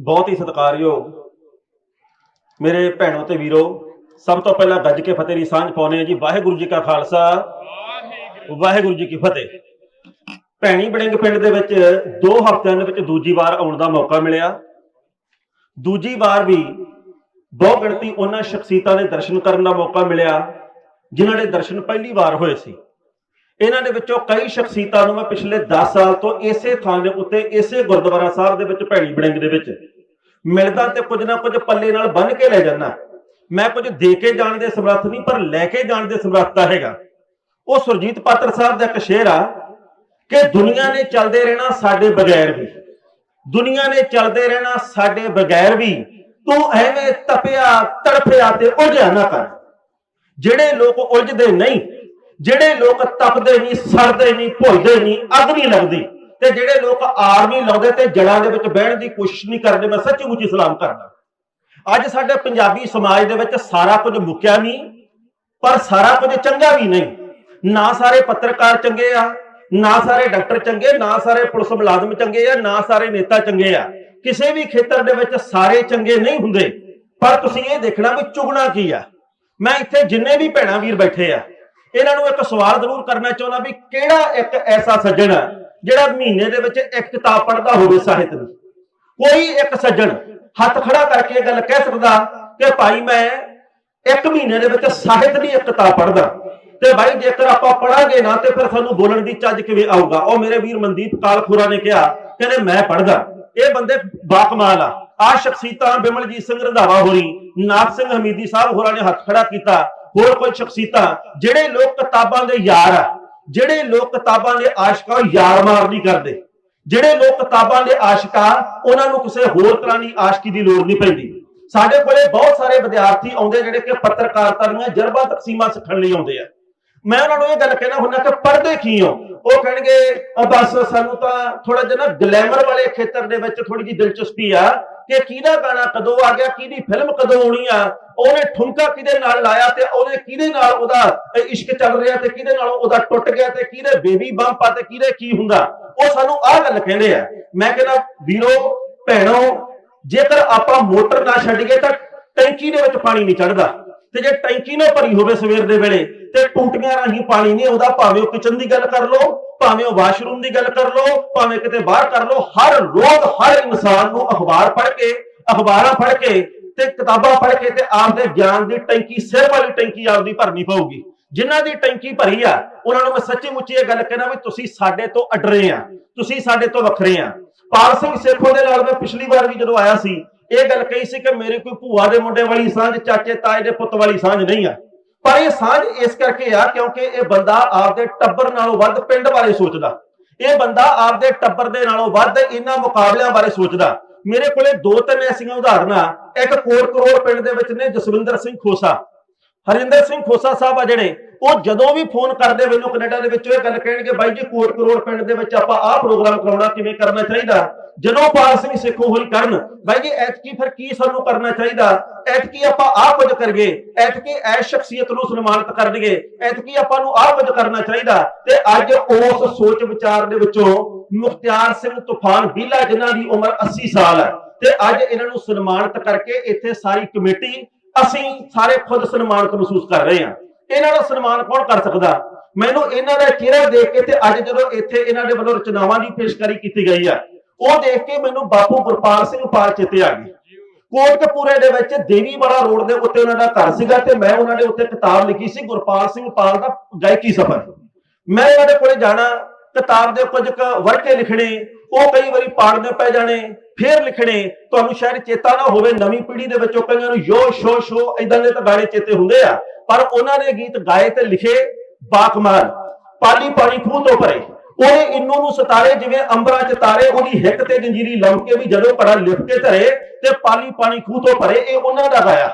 ਬਹੁਤ ਹੀ ਸਤਿਕਾਰਯੋਗ। ਮੇਰੇ ਭੈਣੋ ਤੇ ਵੀਰੋ, ਸਭ ਤੋਂ ਪਹਿਲਾਂ ਗੱਜ ਕੇ ਫਤਿਹ ਦੀ ਸਾਂਝ ਪਾਉਨੇ ਆ ਜੀ। ਵਾਹਿਗੁਰੂ ਜੀ ਕਾ ਖਾਲਸਾ। ਵਾਹਿਗੁਰੂ ਜੀ ਕੀ ਫਤਿਹ। ਭੈਣੀ ਬੜਿੰਗ ਪਿੰਡ ਦੇ ਵਿੱਚ ਦੋ ਹਫ਼ਤਿਆਂ ਦੇ ਵਿੱਚ ਦੂਜੀ ਵਾਰ ਆਉਣ ਦਾ ਮੌਕਾ ਮਿਲਿਆ। ਦੂਜੀ ਵਾਰ ਵੀ ਬਹੁ ਗਿਣਤੀ ਉਹਨਾਂ ਸ਼ਖਸੀਅਤਾਂ ਦੇ ਦਰਸ਼ਨ ਕਰਨ ਦਾ ਮੌਕਾ ਮਿਲਿਆ, ਜਿਨ੍ਹਾਂ ਦੇ ਦਰਸ਼ਨ ਪਹਿਲੀ ਵਾਰ ਹੋਏ ਸੀ। ਇਹਨਾਂ ਦੇ ਵਿੱਚੋਂ ਕਈ ਸ਼ਖਸੀਅਤਾਂ ਨੂੰ ਮੈਂ ਪਿਛਲੇ 10 ਸਾਲ ਤੋਂ ਇਸੇ ਥਾਂ ਦੇ ਉੱਤੇ, ਇਸੇ ਗੁਰਦੁਆਰਾ ਸਾਹਿਬ ਦੇ ਵਿੱਚ ਭੈਣੀ ਬੜਿੰਗ ਦੇ ਵਿੱਚ ਮਿਲਦਾ ਤੇ ਕੁਝ ਨਾ ਕੁਝ ਪੱਲੇ ਨਾਲ ਬੰਨ ਕੇ ਲੈ ਜਾਂਦਾ। ਮੈਂ ਕੁਝ ਦੇ ਕੇ ਜਾਣ ਦੇ ਸਮਰੱਥ ਨਹੀਂ, ਪਰ ਲੈ ਕੇ ਜਾਣ ਦੇ ਸਮਰੱਥਤਾ ਹੈਗਾ। ਉਹ ਸੁਰਜੀਤ ਪਾਤਰ ਸਾਹਿਬ ਦਾ ਇੱਕ ਸ਼ੇਰ ਆ ਕਿ ਦੁਨੀਆ ਨੇ ਚੱਲਦੇ ਰਹਿਣਾ ਸਾਡੇ ਬਗੈਰ ਵੀ। ਦੁਨੀਆ ਨੇ ਚੱਲਦੇ ਰਹਿਣਾ ਸਾਡੇ ਬਗੈਰ ਵੀ। ਤੂੰ ਐਵੇਂ ਤਪਿਆ, ਤੜਫਿਆ ਤੇ ਉਲਝਿਆ ਨਾ ਕਰ। ਜਿਹੜੇ ਲੋਕ ਉਲਝਦੇ ਨਹੀਂ ਜਿਹੜੇ ਲੋਕ ਤਪਦੇ ਨਹੀਂ, ਸੜਦੇ ਨਹੀਂ, ਭੁੱਲਦੇ ਨਹੀਂ, ਅੱਗ ਨਹੀਂ ਲੱਗਦੀ। ਤੇ ਜਿਹੜੇ ਲੋਕ ਆਰ ਨਹੀਂ ਲਾਉਂਦੇ ਤੇ ਜੜਾਂ ਦੇ ਵਿੱਚ ਬਹਿਣ ਦੀ ਕੋਸ਼ਿਸ਼ ਨਹੀਂ ਕਰਦੇ, ਮੈਂ ਸੱਚੀ ਮੁੱਚੀ ਸਲਾਮ ਕਰਦਾ। ਅੱਜ ਸਾਡੇ ਪੰਜਾਬੀ ਸਮਾਜ ਦੇ ਵਿੱਚ ਸਾਰਾ ਕੁਝ ਮੁੱਕਿਆ ਨਹੀਂ, ਪਰ ਸਾਰਾ ਕੁਝ ਚੰਗਾ ਵੀ ਨਹੀਂ। ਨਾ ਸਾਰੇ ਪੱਤਰਕਾਰ ਚੰਗੇ ਆ, ਨਾ ਸਾਰੇ ਡਾਕਟਰ ਚੰਗੇ, ਨਾ ਸਾਰੇ ਪੁਲਿਸ ਮੁਲਾਜ਼ਮ ਚੰਗੇ ਆ, ਨਾ ਸਾਰੇ ਨੇਤਾ ਚੰਗੇ ਆ। ਕਿਸੇ ਵੀ ਖੇਤਰ ਦੇ ਵਿੱਚ ਸਾਰੇ ਚੰਗੇ ਨਹੀਂ ਹੁੰਦੇ, ਪਰ ਤੁਸੀਂ ਇਹ ਦੇਖਣਾ ਵੀ ਚੁਗਣਾ ਕੀ ਆ। ਮੈਂ ਇੱਥੇ ਜਿੰਨੇ ਵੀ ਭੈਣਾਂ ਵੀਰ ਬੈਠੇ ਆ ਇਹਨਾਂ ਨੂੰ ਇੱਕ ਸਵਾਲ ਜ਼ਰੂਰ ਕਰਨਾ ਚਾਹੁੰਦਾ ਵੀ ਕਿਹੜਾ ਇੱਕ ਐਸਾ ਸੱਜਣ ਆ ਜਿਹੜਾ ਮਹੀਨੇ ਦੇ ਵਿੱਚ ਇੱਕ ਕਿਤਾਬ ਪੜ੍ਹਦਾ ਹੋਵੇ ਸਾਹਿਤ ਦੀ? ਕੋਈ ਇੱਕ ਸੱਜਣ ਹੱਥ ਖੜਾ ਕਰਕੇ ਇਹ ਗੱਲ ਕਹਿ ਸਕਦਾ ਕਿ ਭਾਈ ਮੈਂ ਇੱਕ ਮਹੀਨੇ ਦੇ ਵਿੱਚ ਸਾਹਿਤ ਦੀ ਇੱਕ ਕਿਤਾਬ ਪੜ੍ਹਦਾ। ਤੇ ਭਾਈ ਜੇਕਰ ਆਪਾਂ ਪੜਾਂਗੇ ਨਾ ਤੇ ਫਿਰ ਸਾਨੂੰ ਬੋਲਣ ਦੀ ਚੱਜ ਕਿਵੇਂ ਆਊਗਾ? ਉਹ ਮੇਰੇ ਵੀਰ ਮਨਦੀਪ ਕਾਲਖੁਰਾ ਨੇ ਕਿਹਾ, ਕਹਿੰਦੇ ਮੈਂ ਪੜ੍ਹਦਾ। ਇਹ ਬੰਦੇ ਬਾਕਮਾਲ ਆ। ਆ ਸ਼ਖਸੀਅਤਾਂ ਬਿਮਲਜੀਤ ਸਿੰਘ ਰੰਧਾਵਾ ਹੋਰੀ, ਨਾਥ ਸਿੰਘ ਹਮੀਦੀ ਸਾਹਿਬ ਹੋਰਾਂ ਨੇ ਹੱਥ ਖੜਾ ਕੀਤਾ। ਹੋਰ ਕੋਈ ਸ਼ਖਸੀਅਤਾਂ, ਜਿਹੜੇ ਲੋਕ ਕਿਤਾਬਾਂ ਦੇ ਯਾਰ ਆ, ਜਿਹੜੇ ਲੋਕ ਕਿਤਾਬਾਂ ਦੇ ਆਸ਼ਿਕਾਂ ਯਾਰ ਮਾਰ ਨਹੀਂ ਕਰਦੇ, ਜਿਹੜੇ ਲੋਕ ਕਿਤਾਬਾਂ ਦੇ ਆਸ਼ਿਕਾਂ, ਉਹਨਾਂ ਨੂੰ ਕਿਸੇ ਹੋਰ ਤਰ੍ਹਾਂ ਦੀ ਆਸ਼ਕੀ ਦੀ ਲੋੜ ਨਹੀਂ ਪੈਂਦੀ। ਸਾਡੇ ਕੋਲੇ ਬਹੁਤ ਸਾਰੇ ਵਿਦਿਆਰਥੀ ਆਉਂਦੇ ਜਿਹੜੇ ਕਿ ਪੱਤਰਕਾਰਤਾ ਦੀਆਂ ਜਰਬਾ ਤਕਸੀਮਾਂ ਸਿੱਖਣ ਲਈ ਆਉਂਦੇ ਆ। ਮੈਂ ਉਹਨਾਂ ਨੂੰ ਇਹ ਗੱਲ ਕਹਿਣਾ ਹੁੰਦਾ ਕਿ ਪੜ੍ਹਦੇ ਕੀ ਹੋ? ਉਹ ਕਹਿਣਗੇ ਬਸ ਸਾਨੂੰ ਤਾਂ ਥੋੜਾ ਜਿਹਾ ਨਾ ਗਲੈਮਰ ਵਾਲੇ ਖੇਤਰ ਦੇ ਵਿੱਚ ਥੋੜੀ ਜਿਹੀ ਦਿਲਚਸਪੀ ਆ ਕਿ ਕਿਹਦਾ ਗਾਣਾ ਕਦੋਂ ਆ ਗਿਆ, ਕਿਹਦੀ ਫਿਲਮ ਕਦੋਂ ਆਉਣੀ ਆ, ਉਹਨੇ ਠੁਮਕਾ ਕਿਹਦੇ ਨਾਲ ਲਾਇਆ ਤੇ ਉਹਨੇ ਕਿਹਦੇ ਨਾਲ ਉਹਦਾ ਇਸ਼ਕ ਚੱਲ ਰਿਹਾ ਤੇ ਕਿਹਦੇ ਨਾਲ ਉਹਦਾ ਟੁੱਟ ਗਿਆ ਤੇ ਕਿਹਦੇ ਬੇਬੀ ਬੰਪ ਆ ਤੇ ਕਿਹਦੇ ਕੀ ਹੁੰਦਾ, ਉਹ ਸਾਨੂੰ ਆਹ ਗੱਲ ਕਹਿੰਦੇ ਆ। ਮੈਂ ਕਹਿੰਦਾ, ਵੀਰੋ, ਭੈਣੋ, ਜੇਕਰ ਆਪਾਂ ਮੋਟਰ ਨਾ ਛੱਡੀਏ ਤਾਂ ਟੈਂਕੀ ਦੇ ਵਿੱਚ ਪਾਣੀ ਨਹੀਂ ਚੜਦਾ ਤੇ ਜੇ ਟੈਂਕੀ ਨਾ ਭਰੀ ਹੋਵੇ ਸਵੇਰ ਦੇ ਵੇਲੇ, ਤੇ ਟੂਟੀਆਂ ਰਾਹੀਂ ਪਾਣੀ ਨਹੀਂ ਆਉਂਦਾ, ਭਾਵੇਂ ਉਹ ਕਿਚਨ ਦੀ ਗੱਲ ਕਰ ਲਓ, ਭਾਵੇਂ ਉਹ ਵਾਸ਼ਰੂਮ ਦੀ ਗੱਲ ਕਰ ਲਓ, ਭਾਵੇਂ ਕਿਤੇ ਬਾਹਰ ਕਰ ਲਓ, ਹਰ ਰੋਜ਼ ਹਰ ਇਨਸਾਨ ਨੂੰ ਅਖਬਾਰ ਪੜ੍ਹ ਕੇ, ਅਖਬਾਰਾਂ ਪੜ੍ਹ ਕੇ ਤੇ ਕਿਤਾਬਾਂ ਪੜ੍ਹ ਕੇ ਤੇ ਆਪਦੇ ਗਿਆਨ ਦੀ ਟੈਂਕੀ ਸਿਰ ਵਾਲੀ ਟੈਂਕੀ ਆਪਦੀ ਭਰਨੀ ਪਊਗੀ। ਜਿਨ੍ਹਾਂ ਦੀ ਟੈਂਕੀ ਭਰੀ ਆ, ਉਹਨਾਂ ਨੂੰ ਮੈਂ ਸੱਚੀ ਮੁੱਚੀ ਇਹ ਗੱਲ ਕਹਿਣਾ ਵੀ ਤੁਸੀਂ ਸਾਡੇ ਤੋਂ ਅਡਰੇ ਆ, ਤੁਸੀਂ ਸਾਡੇ ਤੋਂ ਵੱਖਰੇ ਆ। ਪਾਲ ਸਿੰਘ ਸੇਖੋ ਦੇ ਨਾਲ ਮੈਂ ਪਿਛਲੀ ਵਾਰ ਵੀ ਜਦੋਂ ਆਇਆ ਸੀ ਇਹ ਗੱਲ ਕਹੀ ਸੀ ਕਿ ਮੇਰੇ ਕੋਈ ਭੂਆ ਦੇ ਮੁੰਡੇ ਵਾਲੀ ਸਾਂਝ, ਚਾਚੇ, ਤਾਏ ਦੇ ਪੁੱਤ ਵਾਲੀ ਸਾਂਝ ਨਹੀਂ ਆ। ਪਰ ਇਹ ਸਾਂਝ ਇਸ ਕਰਕੇ ਆ ਕਿਉਂਕਿ ਇਹ ਬੰਦਾ ਆਪਦੇ ਟੱਬਰ ਨਾਲੋਂ ਵੱਧ ਪਿੰਡ ਬਾਰੇ ਸੋਚਦਾ। ਇਹ ਬੰਦਾ ਆਪਦੇ ਟੱਬਰ ਦੇ ਨਾਲੋਂ ਵੱਧ ਇਹਨਾਂ ਮੁਕਾਬਲਿਆਂ ਬਾਰੇ ਸੋਚਦਾ। ਮੇਰੇ ਕੋਲੇ ਦੋ ਤਿੰਨ ਐਸੀਆਂ ਉਦਾਹਰਨਾਂ, ਇੱਕ ਕੋਟ ਕਰੋੜ ਪਿੰਡ ਦੇ ਵਿੱਚ ਨੇ, ਜਸਵਿੰਦਰ ਸਿੰਘ ਖੋਸਾ। ਹਰਿੰਦਰ ਸਿੰਘ ਖੋਸਾ ਸਾਹਿਬ ਆ ਜਿਹੜੇ, ਉਹ ਜਦੋਂ ਵੀ ਫੋਨ ਕਰਦੇ ਮੈਨੂੰ ਕੈਨੇਡਾ ਦੇ ਵਿੱਚੋਂ ਇਹ ਗੱਲ ਕਹਿਣਗੇ, ਬਾਈ ਜੀ ਕੋਟ ਕਰੋੜ ਪਿੰਡ ਦੇ ਵਿੱਚ ਆਪਾਂ ਆਹ ਪ੍ਰੋਗਰਾਮ ਕਰਾਉਣਾ, ਕਿਵੇਂ ਕਰਨਾ ਚਾਹੀਦਾ? ਜਦੋਂ ਪਾਲ ਸਿੰਘ ਸਿੱਖੋ ਹੋਰੀ ਕਰਨ, ਬਾਈ ਜੀ ਐਤਕੀ ਫਿਰ ਕੀ ਸਾਨੂੰ ਕਰਨਾ ਚਾਹੀਦਾ? ਐਤਕੀ ਆਪਾਂ ਆਹ ਕੁਝ ਕਰੀਏ, ਐਤਕੀ ਐਸ ਸ਼ਖਸੀਅਤ ਨੂੰ ਸਨਮਾਨਿਤ ਕਰ ਦਈਏ ਐਤਕੀ ਆਪਾਂ ਨੂੰ ਆਹ ਕੁਝ ਕਰਨਾ ਚਾਹੀਦਾ। ਤੇ ਅੱਜ ਉਸ ਸੋਚ ਵਿਚਾਰ ਦੇ ਵਿੱਚੋਂ ਮੁਖਤਿਆਰ ਸਿੰਘ ਤੂਫਾਨ ਬੀਲਾ, ਜਿਨ੍ਹਾਂ ਦੀ ਉਮਰ 80 ਸਾਲ ਹੈ, ਤੇ ਅੱਜ ਇਹਨਾਂ ਨੂੰ ਸਨਮਾਨਿਤ ਕਰਕੇ ਇੱਥੇ ਸਾਰੀ ਕਮੇਟੀ ਅਸੀਂ ਸਾਰੇ ਖੁਦ ਸਨਮਾਨਿਤ ਮਹਿਸੂਸ ਕਰ ਰਹੇ ਹਾਂ। ਇਹਨਾਂ ਦਾ ਸਨਮਾਨ ਕੌਣ ਕਰ ਸਕਦਾ? ਮੈਨੂੰ ਇਹਨਾਂ ਦਾ ਚਿਹਰਾ ਦੇਖ ਕੇ ਤੇ ਅੱਜ ਜਦੋਂ ਇੱਥੇ ਇਹਨਾਂ ਦੇ ਵੱਲੋਂ ਰਚਨਾਵਾਂ ਦੀ ਪੇਸ਼ਕਾਰੀ ਕੀਤੀ ਗਈ ਆ, ਉਹ ਦੇਖ ਕੇ ਮੈਨੂੰ ਬਾਪੂ ਗੁਰਪਾਲ ਸਿੰਘ ਪਾਲ ਚੇਤੇ ਆ ਗਈ ਕੋਟਕਪੂਰੇ ਦੇ ਵਿੱਚ ਦੇਵੀ ਵਾਲਾ ਰੋਡ ਦੇ ਉੱਤੇ ਉਹਨਾਂ ਦਾ ਘਰ ਸੀਗਾ ਤੇ ਮੈਂ ਉਹਨਾਂ ਦੇ ਉੱਤੇ ਕਿਤਾਬ ਲਿਖੀ ਸੀ, ਗੁਰਪਾਲ ਸਿੰਘ ਪਾਲ ਦਾ ਗਾਇਕੀ ਸਫਰ। ਮੈਂ ਇਹਨਾਂ ਦੇ ਕੋਲੇ ਜਾਣਾ, ਕਿਤਾਬ ਦੇ ਕੁਝ ਕੁ ਵਰਕੇ ਲਿਖਣੇ, ਉਹ ਕਈ ਵਾਰੀ ਪਾੜਨੇ ਪੈ ਜਾਣੇ ਫੇਰ ਲਿਖਣੇ, ਤੁਹਾਨੂੰ ਸ਼ਾਇਦ ਚੇਤਾ ਨਾ ਹੋਵੇ, ਨਵੀਂ ਪੀੜ੍ਹੀ ਦੇ ਵਿੱਚੋਂ ਕਈਆਂ ਨੂੰ ਯੋ, ਸ਼ੋ ਸ਼ੋ ਇਦਾਂ ਦੇ ਤਾਂ ਗਾਣੇ ਚੇਤੇ ਹੁੰਦੇ ਆ। ਪਰ ਉਹਨਾਂ ਨੇ ਗੀਤ ਗਾਏ ਤੇ ਲਿਖੇ ਬਾਕਮਾਲ, ਪਾਲੀ ਪਾਣੀ ਖੂਹ ਤੋਂ ਭਰੇ ਉਹਨੇ ਇੰਨੂ ਨੂੰ ਸਤਾਰੇ, ਜਿਵੇਂ ਅੰਬਰਾਂ ਚ ਤਾਰੇ, ਉਹਦੀ ਹਿੱਕ ਤੇ ਜੰਜੀਰੀ ਲੰਮਕੇ ਵੀ ਜਦੋਂ ਪੜਾ ਲਿਖ ਕੇ ਧਰੇ ਤੇ ਪਾਲੀ ਪਾਣੀ ਖੂਹ ਤੋਂ ਭਰੇ ਇਹ ਉਹਨਾਂ ਦਾ ਗਾਇਆ।